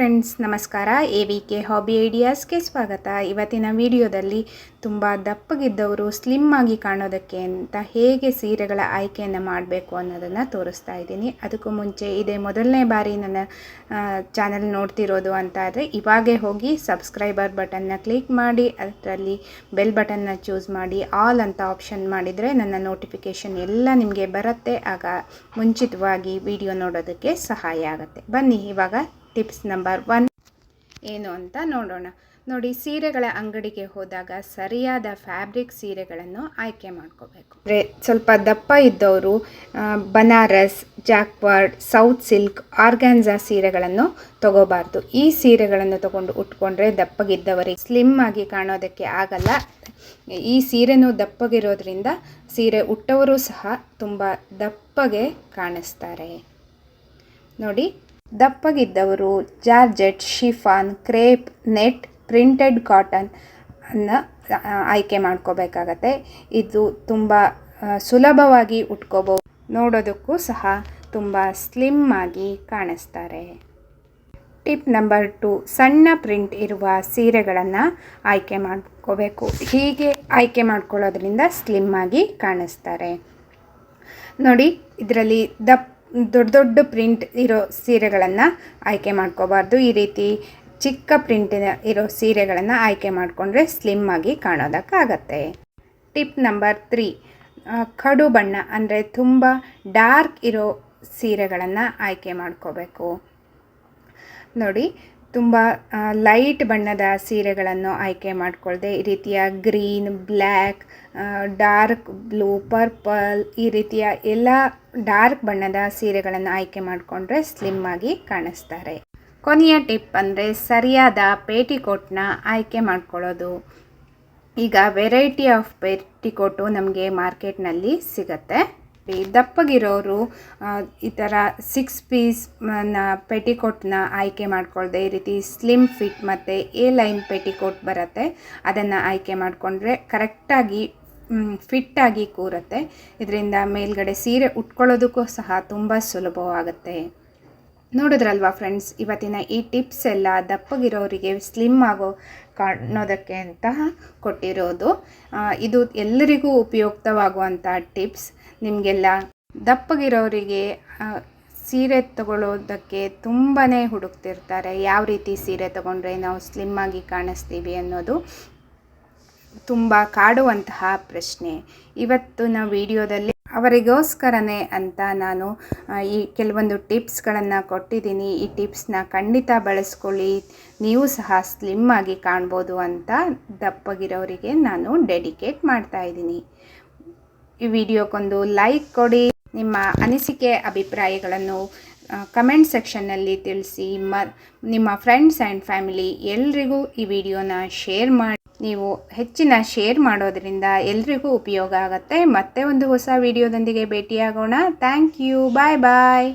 Friends ನಮಸ್ಕಾರ. A V K hobby ಐಡಿಯಾಸ್ಗೆ ಸ್ವಾಗತ. ಇವತ್ತಿನ ವಿಡಿಯೋದಲ್ಲಿ ತುಂಬ ದಪ್ಪಗಿದ್ದವರು ಸ್ಲಿಮ್ ಆಗಿ ಕಾಣೋದಕ್ಕೆ ಅಂತ ಹೇಗೆ ಸೀರೆಗಳ ಆಯ್ಕೆಯನ್ನು ಮಾಡಬೇಕು ಅನ್ನೋದನ್ನು ತೋರಿಸ್ತಾ ಇದ್ದೀನಿ. ಅದಕ್ಕೂ ಮುಂಚೆ ಇದೇ ಮೊದಲನೇ ಬಾರಿ ನನ್ನ ಚಾನಲ್ ನೋಡ್ತಿರೋದು ಅಂತ ಆದರೆ ಇವಾಗೇ ಹೋಗಿ ಸಬ್ಸ್ಕ್ರೈಬರ್ ಬಟನ್ನ ಕ್ಲಿಕ್ ಮಾಡಿ, ಅದರಲ್ಲಿ ಬೆಲ್ ಬಟನ್ನ ಚೂಸ್ ಮಾಡಿ ಆಲ್ ಅಂತ ಆಪ್ಷನ್ ಮಾಡಿದರೆ ನನ್ನ ನೋಟಿಫಿಕೇಷನ್ ಎಲ್ಲ ನಿಮಗೆ ಬರುತ್ತೆ. ಆಗ ಮುಂಚಿತವಾಗಿ ವಿಡಿಯೋ ನೋಡೋದಕ್ಕೆ ಸಹಾಯ ಆಗುತ್ತೆ. ಬನ್ನಿ, ಇವಾಗ ಟಿಪ್ಸ್ ನಂಬರ್ ಒನ್ ಏನು ಅಂತ ನೋಡೋಣ. ನೋಡಿ, ಸೀರೆಗಳ ಅಂಗಡಿಗೆ ಹೋದಾಗ ಸರಿಯಾದ ಫ್ಯಾಬ್ರಿಕ್ ಸೀರೆಗಳನ್ನು ಆಯ್ಕೆ ಮಾಡ್ಕೋಬೇಕು. ಅಂದರೆ ಸ್ವಲ್ಪ ದಪ್ಪ ಇದ್ದವರು Banaras, jacquard, south silk organza ಸೀರೆಗಳನ್ನು ತಗೋಬಾರ್ದು. ಈ ಸೀರೆಗಳನ್ನು ತಗೊಂಡು ಉಟ್ಕೊಂಡ್ರೆ ದಪ್ಪಗಿದ್ದವರಿಗೆ ಸ್ಲಿಮ್ ಆಗಿ ಕಾಣೋದಕ್ಕೆ ಆಗಲ್ಲ. ಈ ಸೀರೆನೂ ದಪ್ಪಗಿರೋದ್ರಿಂದ ಸೀರೆ ಉಟ್ಟವರು ಸಹ ತುಂಬ ದಪ್ಪಗೆ ಕಾಣಿಸ್ತಾರೆ. ನೋಡಿ ದಪ್ಪಗಿದ್ದವರು georgette, chiffon, crepe, net, printed cotton ಅನ್ನು ಆಯ್ಕೆ ಮಾಡ್ಕೋಬೇಕಾಗತ್ತೆ. ಇದು ತುಂಬ ಸುಲಭವಾಗಿ ಉಟ್ಕೋಬೋದು ನೋಡೋದಕ್ಕೂ ಸಹ ತುಂಬ ಸ್ಲಿಮ್ ಆಗಿ ಕಾಣಿಸ್ತಾರೆ. ಟಿಪ್ ನಂಬರ್ ಟು, ಸಣ್ಣ ಪ್ರಿಂಟ್ ಇರುವ ಸೀರೆಗಳನ್ನು ಆಯ್ಕೆ ಮಾಡ್ಕೋಬೇಕು. ಹೀಗೆ ಆಯ್ಕೆ ಮಾಡ್ಕೊಳ್ಳೋದ್ರಿಂದ ಸ್ಲಿಮ್ ಆಗಿ ಕಾಣಿಸ್ತಾರೆ. ನೋಡಿ, ಇದರಲ್ಲಿ ದಪ್ ದೊಡ್ಡ ದೊಡ್ಡ ಪ್ರಿಂಟ್ ಇರೋ ಸೀರೆಗಳನ್ನು ಆಯ್ಕೆ ಮಾಡ್ಕೋಬಾರ್ದು. ಈ ರೀತಿ ಚಿಕ್ಕ ಪ್ರಿಂಟಿನ ಇರೋ ಸೀರೆಗಳನ್ನು ಆಯ್ಕೆ ಮಾಡಿಕೊಂಡ್ರೆ ಸ್ಲಿಮ್ ಆಗಿ ಕಾಣೋದಕ್ಕಾಗತ್ತೆ. ಟಿಪ್ ನಂಬರ್ ತ್ರೀ ಕಡು ಬಣ್ಣ ಅಂದರೆ ತುಂಬ ಡಾರ್ಕ್ ಇರೋ ಸೀರೆಗಳನ್ನು ಆಯ್ಕೆ ಮಾಡ್ಕೋಬೇಕು. ನೋಡಿ ತುಂಬ ಲೈಟ್ ಬಣ್ಣದ ಸೀರೆಗಳನ್ನು ಆಯ್ಕೆ ಮಾಡಿಕೊಳ್ಳದೆ ಈ ರೀತಿಯ green black dark blue purple ಈ ರೀತಿಯ ಎಲ್ಲ ಡಾರ್ಕ್ ಬಣ್ಣದ ಸೀರೆಗಳನ್ನು ಆಯ್ಕೆ ಮಾಡಿಕೊಂಡ್ರೆ ಸ್ಲಿಮ್ ಆಗಿ ಕಾಣಿಸ್ತಾರೆ. ಕೊನೆಯ ಟಿಪ್ ಅಂದರೆ ಸರಿಯಾದ ಪೇಟಿಕೋಟ್ನ ಆಯ್ಕೆ ಮಾಡ್ಕೊಳ್ಳೋದು. ಈಗ ವೆರೈಟಿ ಆಫ್ ಪೇಟಿಕೋಟು ನಮಗೆ ಮಾರ್ಕೆಟ್ನಲ್ಲಿ ಸಿಗತ್ತೆ. ಈ ದಪ್ಪಗಿರೋರು ಈ ಥರ ಸಿಕ್ಸ್ ಪೀಸ್ನ ಪೆಟಿಕೋಟ್ನ ಆಯ್ಕೆ ಮಾಡ್ಕೊಳ್ದೆ, ಈ ರೀತಿ ಸ್ಲಿಮ್ ಫಿಟ್ ಮತ್ತು ಎ ಲೈನ್ ಪೆಟಿಕೋಟ್ ಬರುತ್ತೆ. ಅದನ್ನು ಆಯ್ಕೆ ಮಾಡಿಕೊಂಡ್ರೆ ಕರೆಕ್ಟಾಗಿ ಫಿಟ್ಟಾಗಿ ಕೂರುತ್ತೆ. ಇದರಿಂದ ಮೇಲ್ಗಡೆ ಸೀರೆ ಉಟ್ಕೊಳ್ಳೋದಕ್ಕೂ ಸಹ ತುಂಬ ಸುಲಭವಾಗುತ್ತೆ. ನೋಡಿದ್ರಲ್ವಾ ಫ್ರೆಂಡ್ಸ್ ಇವತ್ತಿನ ಈ ಟಿಪ್ಸ್ ಎಲ್ಲ ದಪ್ಪಗಿರೋರಿಗೆ ಸ್ಲಿಮ್ ಆಗೋ ಕಾಣೋದಕ್ಕೆ ಅಂತ ಕೊಟ್ಟಿರೋದು. ಇದು ಎಲ್ಲರಿಗೂ ಉಪಯುಕ್ತವಾಗುವಂಥ ಟಿಪ್ಸ್ ನಿಮಗೆಲ್ಲ ದಪ್ಪಗಿರೋರಿಗೆ ಸೀರೆ ತಗೊಳ್ಳೋದಕ್ಕೆ ತುಂಬಾ ಹುಡುಕ್ತಿರ್ತಾರೆ. ಯಾವ ರೀತಿ ಸೀರೆ ತಗೊಂಡ್ರೆ ನಾವು ಸ್ಲಿಮ್ ಆಗಿ ಕಾಣಿಸ್ತೀವಿ ಅನ್ನೋದು ತುಂಬ ಕಾಡುವಂತಹ ಪ್ರಶ್ನೆ. ಇವತ್ತು ನಾವು ವಿಡಿಯೋದಲ್ಲಿ ಅವರಿಗೋಸ್ಕರನೇ ಅಂತ ನಾನು ಈ ಕೆಲವೊಂದು ಟಿಪ್ಸ್ಗಳನ್ನು ಕೊಟ್ಟಿದ್ದೀನಿ. ಈ ಟಿಪ್ಸ್ನ ಖಂಡಿತ ಬಳಸ್ಕೊಳ್ಳಿ. ನೀವು ಸಹ ಸ್ಲಿಮ್ ಆಗಿ ಕಾಣ್ಬೋದು ಅಂತ ದಪ್ಪಗಿರೋರಿಗೆ ನಾನು ಡೆಡಿಕೇಟ್ ಮಾಡ್ತಾ ಇದ್ದೀನಿ. ಈ ವಿಡಿಯೋಕ್ಕೊಂದು ಲೈಕ್ ಕೊಡಿ. ನಿಮ್ಮ ಅನಿಸಿಕೆ, ಅಭಿಪ್ರಾಯಗಳನ್ನು ಕಮೆಂಟ್ ಸೆಕ್ಷನ್ನಲ್ಲಿ ತಿಳಿಸಿ. ಮ, ನಿಮ್ಮ ಫ್ರೆಂಡ್ಸ್ ಆ್ಯಂಡ್ ಫ್ಯಾಮಿಲಿ ಎಲ್ರಿಗೂ ಈ ವಿಡಿಯೋನ ಶೇರ್ ಮಾಡಿ. ನೀವು ಹೆಚ್ಚಿನ ಶೇರ್ ಮಾಡೋದ್ರಿಂದ ಎಲ್ರಿಗೂ ಉಪಯೋಗ ಆಗುತ್ತೆ. ಮತ್ತೆ ಒಂದು ಹೊಸ ವಿಡಿಯೋದೊಂದಿಗೆ ಭೇಟಿಯಾಗೋಣ. Thank you bye bye